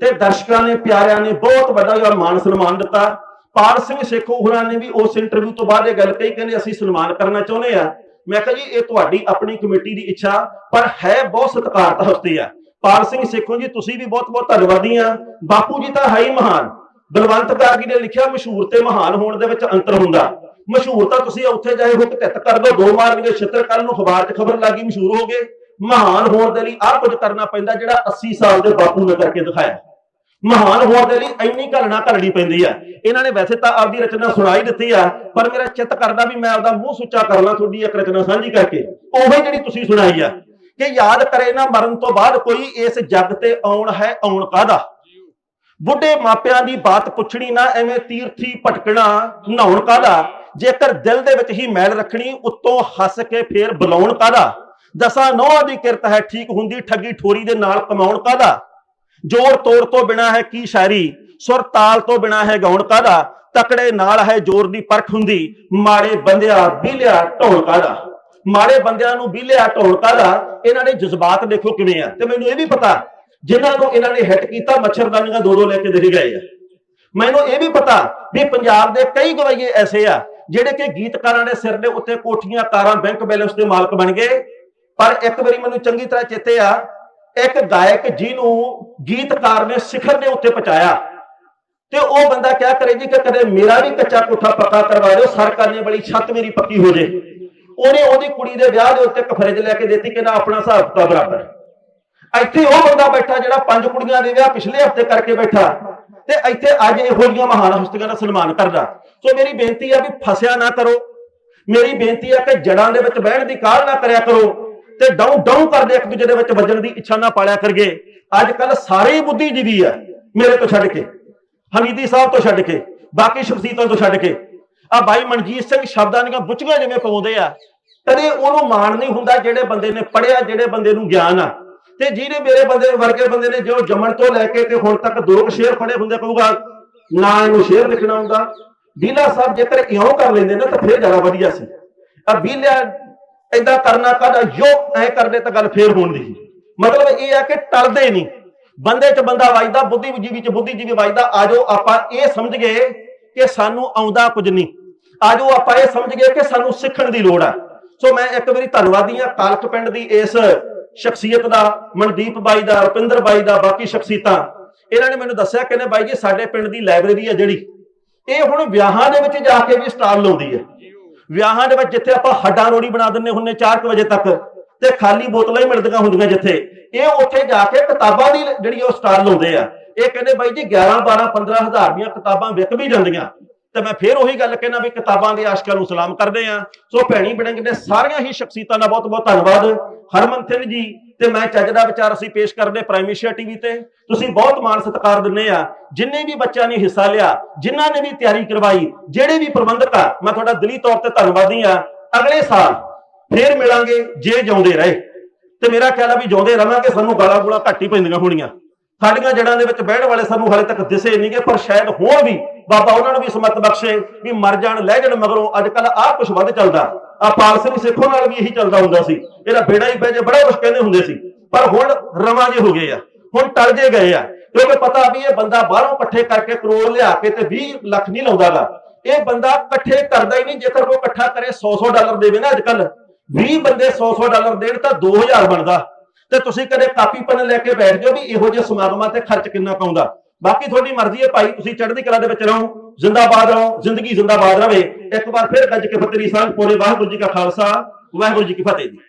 ਤੇ ਦਰਸ਼ਕਾਂ ਨੇ, ਪਿਆਰਿਆਂ ਨੇ ਬਹੁਤ ਵੱਡਾ ਜਿਹੜਾ ਮਾਨ ਸਨਮਾਨ ਦਿੱਤਾ। ਪਾਲ ਸਿੰਘ ਸੇਖੋ ਹੋਰਾਂ ਨੇ ਵੀ ਉਸ ਇੰਟਰਵਿਊ ਤੋਂ ਬਾਅਦ ਇਹ ਗੱਲ ਕਹੀ, ਕਹਿੰਦੇ ਅਸੀਂ ਸਨਮਾਨ ਕਰਨਾ ਚਾਹੁੰਦੇ ਆ। ਮੈਂ ਕਿਹਾ ਜੀ, ਇਹ ਤੁਹਾਡੀ ਆਪਣੀ ਕਮੇਟੀ ਦੀ ਇੱਛਾ, ਪਰ ਹੈ ਬਹੁਤ ਸਤਿਕਾਰਤ ਹਸਤੀ ਆ। ਪਾਲ ਸਿੰਘ ਸੇਖੋ ਜੀ, ਤੁਸੀਂ ਵੀ ਬਹੁਤ ਬਹੁਤ ਧੰਨਵਾਦੀ ਆ। ਬਾਪੂ ਜੀ ਤਾਂ ਹੈ ਹੀ ਮਹਾਨ। ਬਲਵੰਤ ਗਾਰਗੀ ਨੇ ਲਿਖਿਆ, ਮਸ਼ਹੂਰ ਤੇ ਮਹਾਨ ਹੋਣ ਦੇ ਵਿੱਚ ਅੰਤਰ ਹੁੰਦਾ। ਮਸ਼ਹੂਰ ਤਾਂ ਤੁਸੀਂ ਉੱਥੇ ਜਾਏ ਹੋ ਕਿ ਤਿੱਤ ਕਰ ਦੋ ਦੋ ਮਾਰਨਗੇ ਛਿੱਤਰ ਕੱਲ ਨੂੰ ਅਖਬਾਰ 'ਚ ਖਬਰ ਲੱਗੀ, ਮਸ਼ਹੂਰ ਹੋ ਗਏ। ਮਹਾਨ ਹੋਣ ਦੇ ਲਈ ਆਹ ਕੁਝ ਕਰਨਾ ਪੈਂਦਾ ਜਿਹੜਾ 80 ਸਾਲ ਦੇ ਬਾਪੂ ਨੇ ਕਰਕੇ ਦਿਖਾਇਆ। ਮਹਾਨ ਹੋਣ ਦੇ ਲਈ ਇੰਨੀ ਘਲਣਾ ਘਲਣੀ ਪੈਂਦੀ ਆ। ਇਹਨਾਂ ਨੇ ਵੈਸੇ ਤਾਂ ਆਪਦੀ ਰਚਨਾ ਸੁਣਾਈ ਦਿੱਤੀ ਆ, ਪਰ ਮੇਰਾ ਚਿੱਤ ਕਰਦਾ ਵੀ ਮੈਂ ਆਪਦਾ ਮੂੰਹ ਸੁੱਚਾ ਕਰ ਲਾਂ ਤੁਹਾਡੀ ਇੱਕ ਰਚਨਾ ਸਾਂਝੀ ਕਰਕੇ। ਉਹੀ ਜਿਹੜੀ ਤੁਸੀਂ ਸੁਣਾਈ ਆ, ਕਿ ਯਾਦ ਕਰੇ ਨਾ ਮਰਨ ਤੋਂ ਬਾਅਦ ਕੋਈ ਇਸ ਜੱਗ ਤੇ ਆਉਣ ਹੈ, ਆਉਣ ਕਾਦਾ ਬੁੱਢੇ ਮਾਪਿਆਂ ਦੀ ਬਾਤ ਪੁੱਛਣੀ ਨਾ, ਐਵੇਂ ਤੀਰਥੀ ਭਟਕਣਾ ਨਹਾਉਣ ਕਾਦਾ ਜੇਕਰ ਦਿਲ ਦੇ ਵਿੱਚ ਹੀ ਮੈਲ ਰੱਖਣੀ, ਉੱਤੋਂ ਹੱਸ ਕੇ ਫੇਰ ਬੁਲਾਉਣ ਕਾਦਾ ਦਸਾਂ ਨੌਹਾਂ ਦੀ ਕਿਰਤ ਹੈ ਠੀਕ ਹੁੰਦੀ, ਠੱਗੀ ਠੋਰੀ ਦੇ ਨਾਲ ਕਮਾਉਣ ਕਾਦਾ ਜੋਰ ਤੋੜ ਤੋਂ ਬਿਨਾ ਹੈ ਕੀ ਸ਼ਾਇਰੀ? ਸੁਰ ਤਾਲ ਤੋਂ ਬਿਨਾ ਹੈ ਗਾਉਣ ਕਾਦਾ ਤਕੜੇ ਨਾਲ ਹੈ ਜ਼ੋਰ ਦੀ ਪਰਖ ਹੁੰਦੀ, ਮਾੜੇ ਬੰਦਿਆ ਬੀਲਿਆ ਢੋਲ ਕਾਦਾ ਮਾੜੇ ਬੰਦਿਆਂ ਨੂੰ ਬੀਲਿਆ ਢੋਲ ਕਾਦਾ ਇਹਨਾਂ ਦੇ ਜਜ਼ਬਾਤ ਦੇਖੋ ਕਿਵੇਂ ਆ। ਤੇ ਮੈਨੂੰ ਇਹ ਵੀ ਪਤਾ ਜਿਨ੍ਹਾਂ ਨੂੰ ਇਹਨਾਂ ਨੇ ਹਿੱਟ ਕੀਤਾ, ਮੱਛਰਦਾਨੀਆਂ ਦੋ ਦੋ ਲੈ ਕੇ ਦੇ ਗਏ ਆ। ਮੈਨੂੰ ਇਹ ਵੀ ਪਤਾ ਵੀ ਪੰਜਾਬ ਦੇ ਕਈ ਗਵਾਈਏ ਐਸੇ ਆ, ਜਿਹੜੇ ਕਿ ਗੀਤਕਾਰਾਂ ਦੇ ਸਿਰ ਦੇ ਉੱਤੇ ਕੋਠੀਆਂ ਕਾਰਾਂ ਬੈਂਕ ਬੈਲੈਂਸ ਦੇ ਮਾਲਕ ਬਣ ਗਏ। ਪਰ ਇੱਕ ਵਾਰੀ ਮੈਨੂੰ ਚੰਗੀ ਤਰ੍ਹਾਂ ਚੇਤੇ ਆ, ਇੱਕ ਗਾਇਕ ਜਿਹਨੂੰ ਗੀਤਕਾਰ ਨੇ ਸਿਖਰ ਦੇ ਉੱਤੇ ਪਹੁੰਚਾਇਆ। ਤੇ ਉਹ ਬੰਦਾ ਕਿਆ ਕਰੇ ਜੀ ਕਿ ਕਦੇ ਮੇਰਾ ਵੀ ਕੱਚਾ ਕੋਠਾ ਪੱਕਾ ਕਰਵਾ ਦਿਓ ਸਰ ਕਰਨੇ ਵਾਲੀ ਛੱਤ ਮੇਰੀ ਪੱਕੀ ਹੋ ਜੇ। ਉਹਨੇ ਉਹਦੀ ਕੁੜੀ ਦੇ ਵਿਆਹ ਦੇ ਉੱਤੇ ਇੱਕ ਫਰਿੱਜ ਲੈ ਕੇ ਦਿੱਤੀ ਕਿ ਨਾ ਆਪਣਾ ਹਿਸਾਬ ਕਿਤਾਬ ਬਰਾਬਰ। ਇੱਥੇ ਉਹ ਬੰਦਾ ਬੈਠਾ ਜਿਹੜਾ ਪੰਜ ਕੁੜੀਆਂ ਦੇ ਵਿਆਹ ਪਿਛਲੇ ਹਫ਼ਤੇ ਕਰਕੇ ਬੈਠਾ। ਤੇ ਇੱਥੇ ਅੱਜ ਇਹੋ ਜਿਹੀਆਂ ਮਹਾਨ ਹਸਤੀਆਂ ਦਾ ਸਨਮਾਨ ਕਰਦਾ। ਸੋ ਮੇਰੀ ਬੇਨਤੀ ਆ ਵੀ ਫਸਿਆ ਨਾ ਕਰੋ। ਮੇਰੀ ਬੇਨਤੀ ਆ ਕਿ ਜੜਾਂ ਦੇ ਵਿੱਚ ਬਹਿਣ ਦੀ ਕਾਹਲ ਨਾ ਕਰਿਆ ਕਰੋ। ਤੇ ਡਾਊ ਡਾਊ ਕਰਦੇ ਇੱਕ ਦੂਜੇ ਦੇ ਵਿੱਚ ਵੱਜਣ ਦੀ ਇੱਛਾ ਨਾ ਪਾਲਿਆ ਕਰਗੇ ਅੱਜ ਕੱਲ ਸਾਰੇ ਹੀ ਬੁੱਧੀਜੀਵੀ ਆ, ਮੇਰੇ ਤੋਂ ਛੱਡ ਕੇ। ਹਮੀਦੀ ਸਾਹਿਬ ਤੋਂ ਛੱਡ ਕੇ, ਬਾਕੀ ਸ਼ਖਸੀਅਤਾਂ ਤੋਂ ਛੱਡ ਕੇ। ਆ ਬਾਈ ਮਨਜੀਤ ਸਿੰਘ ਸ਼ਬਦਾਂ ਦੀਆਂ ਬੁੱਚੀਆਂ ਜਿਵੇਂ ਪਾਉਂਦੇ ਆ। ਕਦੇ ਉਹਨੂੰ ਮਾਣ ਨਹੀਂ ਹੁੰਦਾ ਜਿਹੜੇ ਬੰਦੇ ਨੇ ਪੜਿਆ ਜਿਹੜੇ ਬੰਦੇ ਨੂੰ ਗਿਆਨ ਆ। ਤੇ ਜਿਹਨੇ ਮੇਰੇ ਬੰਦੇ ਵਰਗੇ ਬੰਦੇ ਨੇ ਜੋ ਜੰਮਣ ਤੋਂ ਲੈ ਕੇ ਤੇ ਹੁਣ ਤੱਕ ਦੋ ਸ਼ੇਰ ਪੜੇ ਹੁੰਦੇ ਕਹੂਗਾ ਨਾ ਇਹਨੂੰ ਸ਼ੇਰ ਲਿਖਣਾ ਹੁੰਦਾ। ਬੀਲਾ ਸਾਹਿਬ ਜੇਕਰ ਇਉਂ ਕਰ ਲੈਂਦੇ ਨਾ ਤਾਂ ਫੇਰ ਜ਼ਿਆਦਾ ਵਧੀਆ ਸੀ। ਆ ਬੀਲਾ ਏਦਾਂ ਕਰਨਾ ਕਾਹਦਾ ਜੋ ਐ ਕਰਦੇ ਤਾਂ ਗੱਲ ਫੇਰ ਹੋਣ ਦੀ ਮਤਲਬ ਇਹ ਆ ਕਿ ਟਲਦੇ ਨਹੀਂ। ਬੰਦੇ 'ਚ ਬੰਦਾ ਵੱਜਦਾ, ਬੁੱਧੀਜੀਵੀ 'ਚ ਬੁੱਧੀਜੀਵੀ ਵੱਜਦਾ ਆਜੋ ਆਪਾਂ ਇਹ ਸਮਝ ਗਏ ਕਿ ਸਾਨੂੰ ਆਉਂਦਾ ਕੁਝ ਨਹੀਂ। ਆਜੋ ਆਪਾਂ ਇਹ ਸਮਝ ਗਏ ਕਿ ਸਾਨੂੰ ਸਿੱਖਣ ਦੀ ਲੋੜ ਆ। ਸੋ ਮੈਂ ਇੱਕ ਵਾਰੀ ਧੰਨਵਾਦੀ ਆ ਕਾਲਕ ਪਿੰਡ ਦੀ ਇਸ ਸ਼ਖਸੀਅਤ ਦਾ, ਮਨਦੀਪ ਬਾਈ ਦਾ, ਰੁਪਿੰਦਰ ਬਾਈ ਦਾ, ਬਾਕੀ ਸ਼ਖਸੀਅਤਾਂ। ਇਹਨਾਂ ਨੇ ਮੈਨੂੰ ਦੱਸਿਆ ਕਹਿੰਦੇ ਬਾਈ ਜੀ, ਸਾਡੇ ਪਿੰਡ ਦੀ ਲਾਇਬ੍ਰੇਰੀ ਹੈ ਜਿਹੜੀ। ਇਹ ਹੁਣ ਵਿਆਹਾਂ ਦੇ ਵਿੱਚ ਜਾ ਕੇ ਵੀ ਸਟਾਲ ਲਾਉਂਦੀ ਹੈ। ਵਿਆਹਾਂ ਦੇ ਵਿੱਚ ਜਿੱਥੇ ਆਪਾਂ ਹੱਡਾਂ ਰੋੜੀ ਬਣਾ ਦਿੰਨੇ ਹੁੰਨੇ 4 ਵਜੇ ਤੱਕ, ਤੇ ਖਾਲੀ ਬੋਤਲਾਂ ਹੀ ਮਿਲਦੀਆਂ ਹੁੰਦੀਆਂ ਜਿੱਥੇ। ਇਹ ਉੱਥੇ ਜਾ ਕੇ ਕਿਤਾਬਾਂ ਦੀ ਜਿਹੜੀ ਉਹ ਸਟਾਲ ਲਾਉਂਦੇ ਆ। ਇਹ ਕਹਿੰਦੇ ਬਾਈ ਜੀ 11 12 15 ਹਜ਼ਾਰ ਦੀਆਂ ਕਿਤਾਬਾਂ ਵਿਕ ਵੀ ਜਾਂਦੀਆਂ। ਤੇ ਮੈਂ ਫੇਰ ਉਹੀ ਗੱਲ ਕਹਿਣਾ ਵੀ ਕਿਤਾਬਾਂ ਦੇ ਆਸ਼ਕਾਂ ਨੂੰ ਸਲਾਮ ਕਰਦੇ ਆ ਸੋ ਭੈਣੀ ਬੜਿੰਗ ਦੇ ਸਾਰੀਆਂ ਹੀ ਸ਼ਖਸੀਅਤਾਂ ਦਾ ਬਹੁਤ ਬਹੁਤ ਧੰਨਵਾਦ। ਹਰਮਨ ਸਿੰਘ ਜੀ, ਤੇ ਮੈਂ ਚੱਜ ਦਾ ਵਿਚਾਰ ਅਸੀਂ ਪੇਸ਼ ਕਰਦੇ ਪ੍ਰਾਈਮੇਸ਼ੀਆ ਟੀਵੀ ਤੇ। ਤੁਸੀਂ ਬਹੁਤ ਮਾਣ ਸਤਿਕਾਰ ਦਿੰਦੇ ਆ ਜਿੰਨੇ ਵੀ ਬੱਚਿਆਂ ਨੇ ਹਿੱਸਾ ਲਿਆ, ਜਿਨ੍ਹਾਂ ਨੇ ਵੀ ਤਿਆਰੀ ਕਰਵਾਈ, ਜਿਹੜੇ ਵੀ ਪ੍ਰਬੰਧਕ ਆ, ਮੈਂ ਤੁਹਾਡਾ ਦਿਲੀ ਤੌਰ ਤੇ ਧੰਨਵਾਦੀ ਆ ਅਗਲੇ ਸਾਲ ਫੇਰ ਮਿਲਾਂਗੇ ਜੇ ਜਿਉਂਦੇ ਰਹੇ। ਤੇ ਮੇਰਾ ਖਿਆਲ ਆ ਵੀ ਜਿਉਂਦੇ ਰਵਾਂਗੇ ਸਾਨੂੰ ਗਾਲਾਂ ਗੁਲਾ ਘੱਟ ਹੀ ਪੈਂਦੀਆਂ ਹੋਣੀਆਂ। ਸਾਡੀਆਂ ਜੜਾਂ ਦੇ ਵਿੱਚ ਬਹਿਣ ਵਾਲੇ ਸਾਨੂੰ ਹਾਲੇ ਤੱਕ ਦਿਸੇ ਨਹੀਂਗੇ ਪਰ ਸ਼ਾਇਦ ਹੋਣ ਵੀ ਬਾਬਾ ਉਹਨਾਂ ਨੂੰ ਵੀ ਸਮਤ ਬਖਸ਼ੇ, ਵੀ ਮਰ ਜਾਣ, ਲੈ ਜਾਣ, ਮਗਰੋਂ ਅੱਜ ਕੱਲ ਆਹ ਕੁਝ ਵੱਧ ਚੱਲਦਾ। ਆ ਪਾਲ ਸਿੰਘ ਸਿੱਖੋ ਨਾਲ ਵੀ ਇਹੀ ਚੱਲਦਾ ਹੁੰਦਾ ਸੀ। ਇਹਦਾ ਬੇੜਾ ਹੀ ਪੈ ਜੇ, ਬੜਾ ਕੁਝ ਕਹਿੰਦੇ ਹੁੰਦੇ ਸੀ। ਪਰ ਹੁਣ ਰਵਾਂ ਜੇ ਹੋ ਗਏ ਆ। ਹੁਣ ਟਲ ਜੇ ਗਏ ਆ। ਕਿਉਂਕਿ ਪਤਾ ਵੀ ਇਹ ਬੰਦਾ ਬਾਹਰੋਂ ਇਕੱਠੇ ਕਰਕੇ ਕਰੋੜ ਲਿਆ ਕੇ ਤੇ 20 ਲੱਖ ਨਹੀਂ ਲਾਉਂਦਾਗਾ। ਇਹ ਬੰਦਾ ਇਕੱਠੇ ਕਰਦਾ ਹੀ ਨਹੀਂ, ਜੇਕਰ ਉਹ ਇਕੱਠਾ ਕਰੇ 100-100 ਡਾਲਰ ਦੇਵੇ ਨਾ ਅੱਜ ਕੱਲ 20 ਬੰਦੇ 100-100 ਡਾਲਰ ਦੇਣ ਤਾਂ 2000 ਬਣਦਾ। ਤੇ ਤੁਸੀਂ ਕਦੇ ਕਾਪੀ ਪੈਨ ਲੈ ਕੇ ਬੈਠ ਜਾਓ ਵੀ ਇਹੋ ਜਿਹੇ ਸਮਾਗਮਾਂ ਤੇ ਖਰਚ ਕਿੰਨਾ ਪਾਉਂਦਾ। ਬਾਕੀ ਤੁਹਾਡੀ ਮਰਜ਼ੀ ਹੈ ਭਾਈ, ਤੁਸੀਂ ਚੜ੍ਹਦੀ ਕਲਾ ਦੇ ਵਿੱਚ ਰਹੋ, ਜ਼ਿੰਦਾਬਾਦ ਰਹੋ, ਜ਼ਿੰਦਗੀ ਜ਼ਿੰਦਾਬਾਦ ਰਵੇ। ਇੱਕ ਵਾਰ ਫਿਰ ਗੱਜ ਕੇ ਫਤਿਹ ਦੀ ਸਾਂਝ ਵਾਹਿਗੁਰੂ ਜੀ ਕਾ ਖਾਲਸਾ, ਵਾਹਿਗੁਰੂ ਜੀ ਕੀ ਫਤਿਹ ਜੀ।